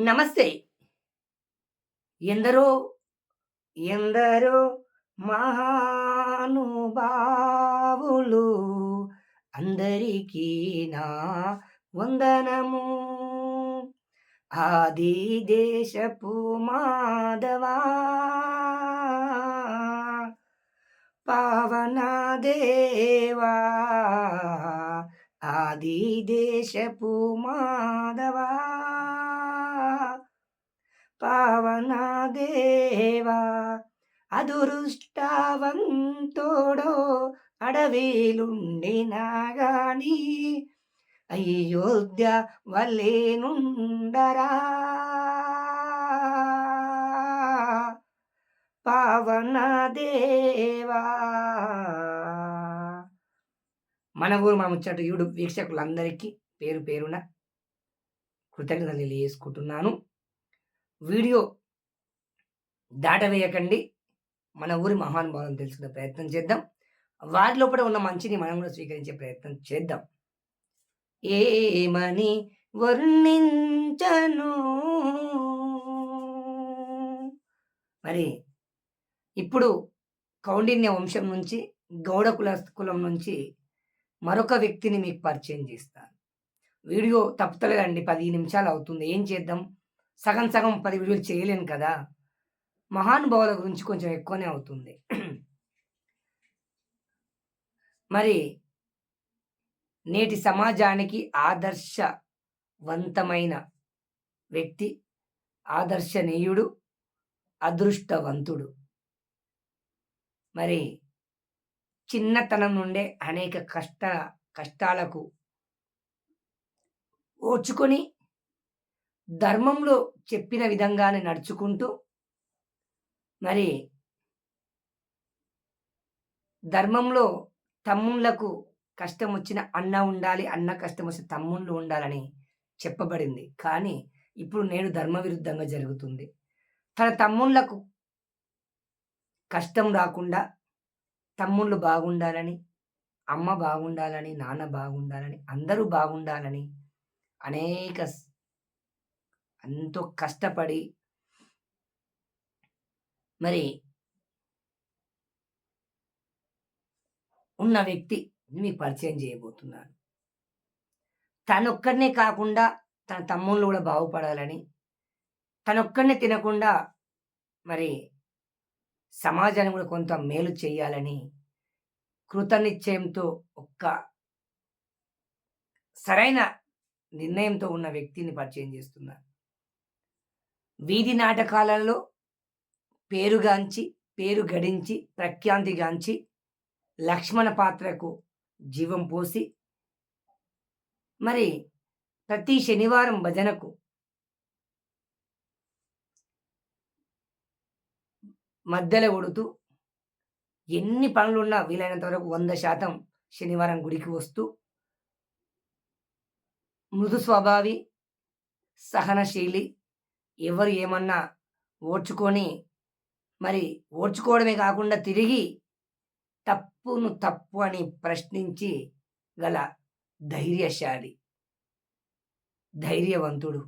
నమస్తే. ఎందరో, ఎందరో మహానుభావులు అందరికీ నా వందనము. ఆది దేశపు మాధవా పావన దేవా ఆది దేశపు మాధవా పావన దేవా అదురుష్టావంతోడో అడవిలుండినాగాని అయోధ్య వల్లేనుండరా పావనదేవా మన ఊరు మా ముచ్చట యూట్యూబ్ వీక్షకులందరికీ పేరు పేరున కృతజ్ఞతలు తెలియజేసుకుంటున్నాను. వీడియో దాటవేయకండి. మన ఊరి మహానుభావం తెలుసుకునే ప్రయత్నం చేద్దాం. వారి లోపల ఉన్న మంచిని మనం కూడా స్వీకరించే ప్రయత్నం చేద్దాం. ఏమని వర్ణించను? మరి ఇప్పుడు కౌండిన్య వంశం నుంచి గౌడ కుల కులం నుంచి మరొక వ్యక్తిని మీకు పరిచయం చేస్తాను. వీడియో తప్పుతలేదండి పది నిమిషాలు అవుతుంది. ఏం చేద్దాం? సగం సగం పది వీడియోలు చేయలేను కదా. మహానుభావుల గురించి కొంచెం ఎక్కువనే అవుతుంది. మరి నేటి సమాజానికి ఆదర్శవంతమైన వ్యక్తి ఆదర్శనీయుడు అదృష్టవంతుడు. మరి చిన్నతనం నుండే అనేక కష్ట కష్టాలకు ఓర్చుకొని ధర్మంలో చెప్పిన విధంగానే నడుచుకుంటూ మరి ధర్మంలో తమ్ముళ్ళకు కష్టం వచ్చిన అన్న ఉండాలి అన్న కష్టం వచ్చిన తమ్ముళ్ళు ఉండాలని చెప్పబడింది. కానీ ఇప్పుడు నేడు ధర్మ విరుద్ధంగా జరుగుతుంది. తన తమ్ముళ్ళకు కష్టం రాకుండా తమ్ముళ్ళు బాగుండాలని అమ్మ బాగుండాలని నాన్న బాగుండాలని అందరూ బాగుండాలని అనేక ఎంతో కష్టపడి మరి ఉన్న వ్యక్తి మీకు పరిచయం చేయబోతున్నాను తనొక్కడనే కాకుండా తన తమ్ముళ్ళు కూడా బాగుపడాలని తనొక్కడనే తినకుండా మరి సమాజాన్ని కూడా కొంత మేలు చేయాలని కృతనిశ్చయంతో ఒక్క సరైన నిర్ణయంతో ఉన్న వ్యక్తిని పరిచయం చేస్తున్నాను వీధి నాటకాలలో పేరుగాంచి పేరు గడించి ప్రఖ్యాంతిగాంచి లక్ష్మణ పాత్రకు జీవం పోసి మరి ప్రతి శనివారం భజనకు మధ్యలో కొడుతూ ఎన్ని పనులున్నా వీలైనంత వరకు వంద శాతం శనివారం గుడికి వస్తూ మృదు స్వభావి సహనశీలి ఎవరు ఏమన్నా ఓడ్చుకొని మరి ఓడ్చుకోవడమే కాకుండా తిరిగి తప్పును తప్పు అని ప్రశ్నించి గల ధైర్యశాలి ధైర్యవంతుడు.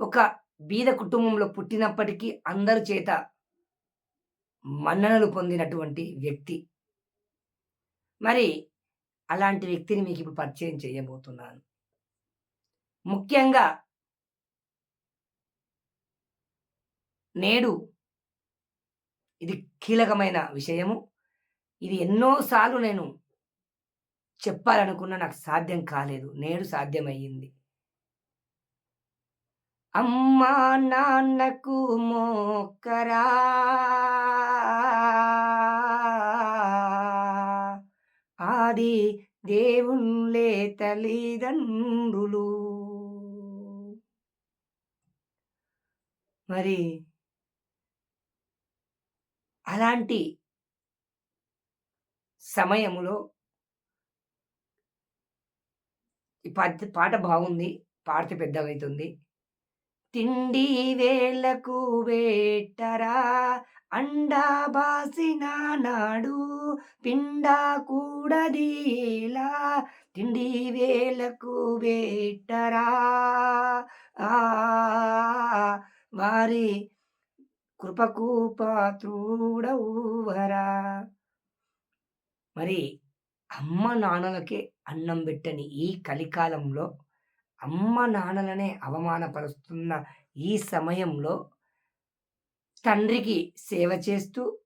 ఒక బీద కుటుంబంలో పుట్టినప్పటికీ అందరి చేత మన్ననలు పొందినటువంటి వ్యక్తి. మరి అలాంటి వ్యక్తిని మీకు ఇప్పుడు పరిచయం చేయబోతున్నాను. ముఖ్యంగా నేడు ఇది కీలకమైన విషయము. ఇది ఎన్నోసార్లు నేను చెప్పాలనుకున్న నాకు సాధ్యం కాలేదు. నేడు సాధ్యమయ్యింది. అమ్మా నాన్నకు మోకరా. ఆది దేవుళ్ళే తల్లిదండ్రులు. మరి అలాంటి సమయములో ఈ పద్ పాట బాగుంది. పాడితే పెద్దగైతుంది. తిండి వేళకు వేటరా అండా బాసిన నాడు పిండా కూడదీలా తిండి వేళకు వేటరా ఆ వారి కృపకు పాత్రుడవువరా మరి అమ్మ నాన్నలకే అన్నం పెట్టని ఈ కలికాలంలో అమ్మ నాన్నలనే అవమానపరుస్తున్న ఈ సమయంలో తండ్రికి సేవ చేస్తూ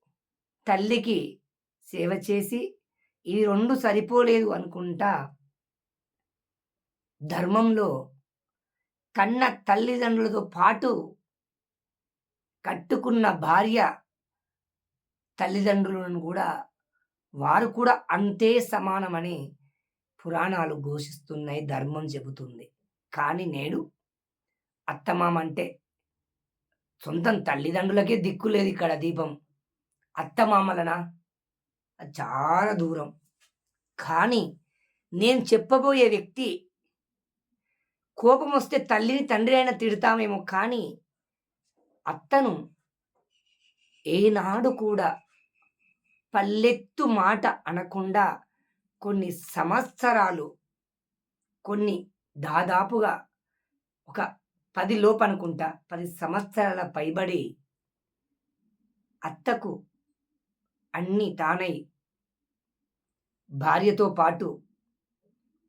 తల్లికి సేవ చేసి ఇవి రెండు సరిపోలేదు అనుకుంటా ధర్మంలో కన్న తల్లిదండ్రులతో పాటు కట్టుకున్న భార్య తల్లిదండ్రులను కూడా వారు కూడా అంతే సమానమని పురాణాలు ఘోషిస్తున్నాయి ధర్మం చెబుతుంది. కానీ నేడు అత్తమామ అంటే సొంతం తల్లిదండ్రులకే దిక్కు లేదు ఇక్కడ దీపం. అత్తమామలనా? అది చాలా దూరం. కానీ నేను చెప్పబోయే వ్యక్తి కోపం వస్తే తల్లిని తండ్రి అయినా తిడతామేమో కానీ అత్తను ఏనాడు కూడా పల్లెత్తు మాట అనకుండా కొన్ని సంవత్సరాలు కొన్ని దాదాపుగా ఒక పది లోపు అనుకుంటా పది సంవత్సరాల పైబడి అత్తకు అన్నీ తానై భార్యతో పాటు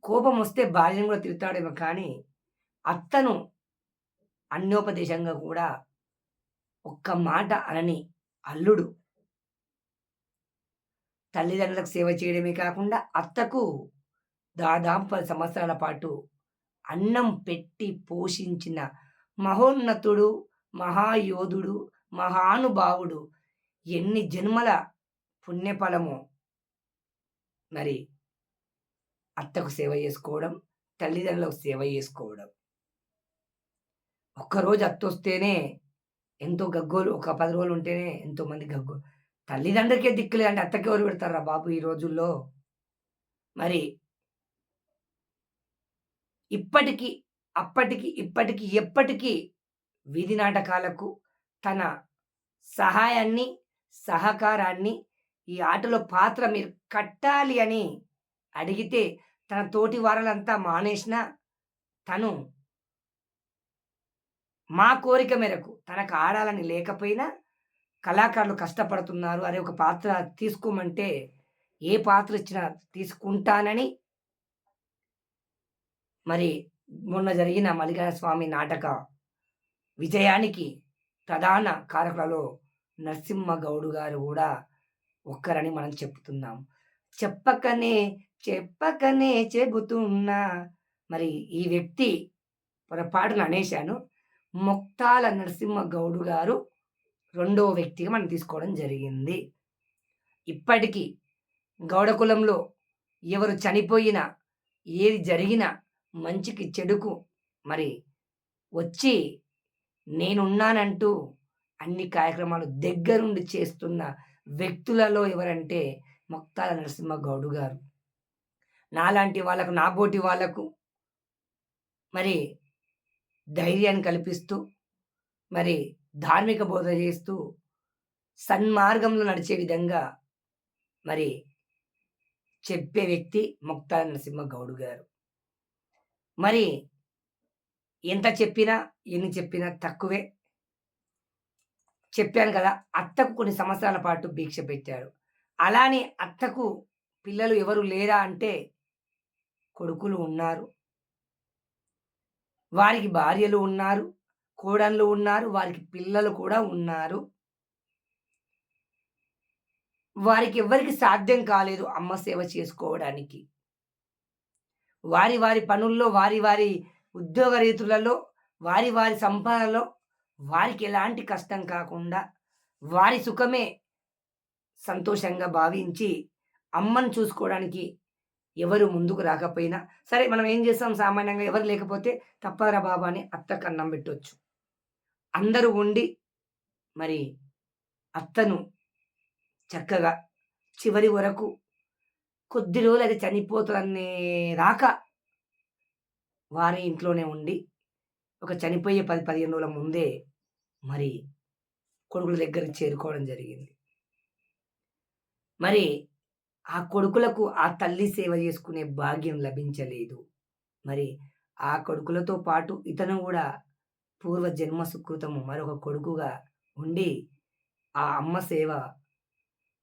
కోపం వస్తే భార్యను కూడా తిరుగుతాడేమో కానీ అత్తను అన్యోపదేశంగా కూడా ఒక్క మాట అనని అల్లుడు. తల్లిదండ్రులకు సేవ చేయడమే కాకుండా అత్తకు దాదాపు పది సంవత్సరాల పాటు అన్నం పెట్టి పోషించిన మహోన్నతుడు మహాయోధుడు మహానుభావుడు ఎన్ని జన్మల పుణ్యఫలమో మరి అత్తకు సేవ చేసుకోవడం తల్లిదండ్రులకు సేవ చేసుకోవడం. ఒక్కరోజు అత్తొస్తేనే ఎంతో గగ్గోలు ఒక పది రోజులు ఉంటేనే ఎంతోమంది గగ్గో తల్లిదండ్రులకే దిక్కులే అంటే అత్తకి ఎవరు పెడతారా బాబు ఈ రోజుల్లో? మరి ఇప్పటికీ అప్పటికి ఇప్పటికి ఎప్పటికీ వీధి నాటకాలకు తన సహాయాన్ని సహకారాన్ని ఈ ఆటలో పాత్ర మీరు కట్టాలి అని అడిగితే తన తోటి వారలంతా మానేసిన తను మా కోరిక మేరకు తనకు ఆడాలని లేకపోయినా కళాకారులు కష్టపడుతున్నారు. అరే ఒక పాత్ర తీసుకోమంటే ఏ పాత్ర ఇచ్చినా తీసుకుంటానని మరి మొన్న జరిగిన మల్లికార్జున స్వామి నాటక విజయానికి ప్రధాన కారకులలో నరసింహగౌడు గారు కూడా ఒక్కరని మనం చెప్తున్నాం. చెప్పకనే చెప్పకనే చెబుతున్నా. మరి ఈ వ్యక్తి పొరపాటున అనేశాను. ముక్తాల నరసింహ గౌడు గారు రెండవ వ్యక్తిగా మనం తీసుకోవడం జరిగింది. ఇప్పటికీ గౌడ కులంలో ఎవరు చనిపోయినా ఏది జరిగినా మంచికి చెడుకు మరి వచ్చి నేనున్నానంటూ అన్ని కార్యక్రమాలు దగ్గరుండి చేస్తున్న వ్యక్తులలో ఎవరంటే మొక్తాల నరసింహ గౌడు గారు. నాలాంటి వాళ్ళకు నాబోటి వాళ్ళకు మరి ధైర్యాన్ని కల్పిస్తూ మరి ధార్మిక బోధ చేస్తూ సన్మార్గంలో నడిచే విధంగా మరి చెప్పే వ్యక్తి ముక్తాల నరసింహ గౌడు గారు. మరి ఎంత చెప్పినా ఎన్ని చెప్పినా తక్కువే. చెప్పాను కదా అత్తకు కొన్ని సంవత్సరాల పాటు భిక్ష పెట్టాడు. అలానే అత్తకు పిల్లలు ఎవరు లేరా అంటే కొడుకులు ఉన్నారు. వారికి భార్యలు ఉన్నారు కోడళ్ళు ఉన్నారు వారికి పిల్లలు కూడా ఉన్నారు. వారికి ఎవరికి సాధ్యం కాలేదు అమ్మ సేవ చేసుకోవడానికి. వారి వారి పనుల్లో వారి వారి ఉద్యోగ రీతులలో వారి వారి సంపాదనలో వారికి ఎలాంటి కష్టం కాకుండా వారి సుఖమే సంతోషంగా భావించి అమ్మను చూసుకోవడానికి ఎవరు ముందుకు రాకపోయినా సరే మనం ఏం చేస్తాం? సామాన్యంగా ఎవరు లేకపోతే తప్పదరా బాబా అని అత్త అన్నం పెట్టవచ్చు అందరూ ఉండి మరి అత్తను చక్కగా చివరి వరకు కొద్ది రోజులు అది చనిపోతుందనే రాక వారి ఇంట్లోనే ఉండి ఒక చనిపోయే పది పదిహేను రోజుల ముందే మరి కొడుకుల దగ్గరికి చేరుకోవడం జరిగింది. మరి ఆ కొడుకులకు ఆ తల్లి సేవ చేసుకునే భాగ్యం లభించలేదు. మరి ఆ కొడుకులతో పాటు ఇతను కూడా పూర్వ జన్మ సుకృతము. మరొక కొడుకుగా ఉండి ఆ అమ్మ సేవ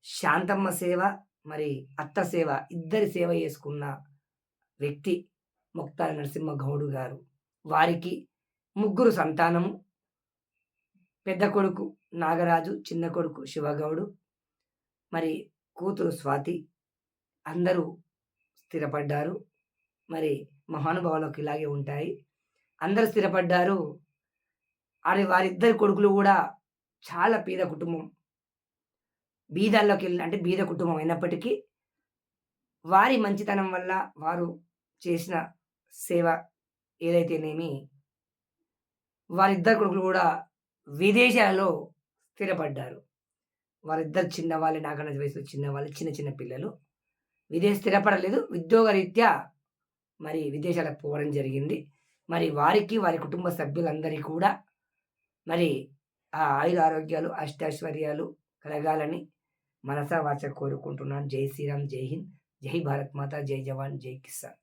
శాంతమ్మ సేవ మరి అత్త సేవ ఇద్దరి సేవ చేసుకున్న వ్యక్తి ముక్తాల నరసింహ గౌడు గారు. వారికి ముగ్గురు సంతానము. పెద్ద కొడుకు నాగరాజు చిన్న కొడుకు శివగౌడు. మరి కూతురు స్వాతి అందరూ స్థిరపడ్డారు. మరి మహానుభావులకు ఇలాగే ఉంటాయి. అందరూ స్థిరపడ్డారు. అది వారిద్దరి కొడుకులు కూడా చాలా పేద కుటుంబం. బీదాల్లోకి వెళ్ళిన అంటే బీద కుటుంబం అయినప్పటికీ వారి మంచితనం వల్ల వారు చేసిన సేవ ఏదైతేనేమి వారిద్దరు కొడుకులు కూడా విదేశాలలో స్థిరపడ్డారు. వారిద్దరు చిన్నవాళ్ళు నాకన్నా వయసు చిన్నవాళ్ళు చిన్న చిన్న పిల్లలు. విదేశ స్థిరపడలేదు. ఉద్యోగరీత్యా మరి విదేశాలకు పోవడం జరిగింది. మరి వారికి వారి కుటుంబ సభ్యులందరికీ కూడా మరి ఆ ఆయుర ఆరోగ్యాలు అష్టైశ్వర్యాలు కలగాలని మనసా వాచ కోరుకుంటున్నాను. జై శ్రీరామ్ జై హింద్ జై భారత్ మాత జై జవాన్ జై కిసాన్.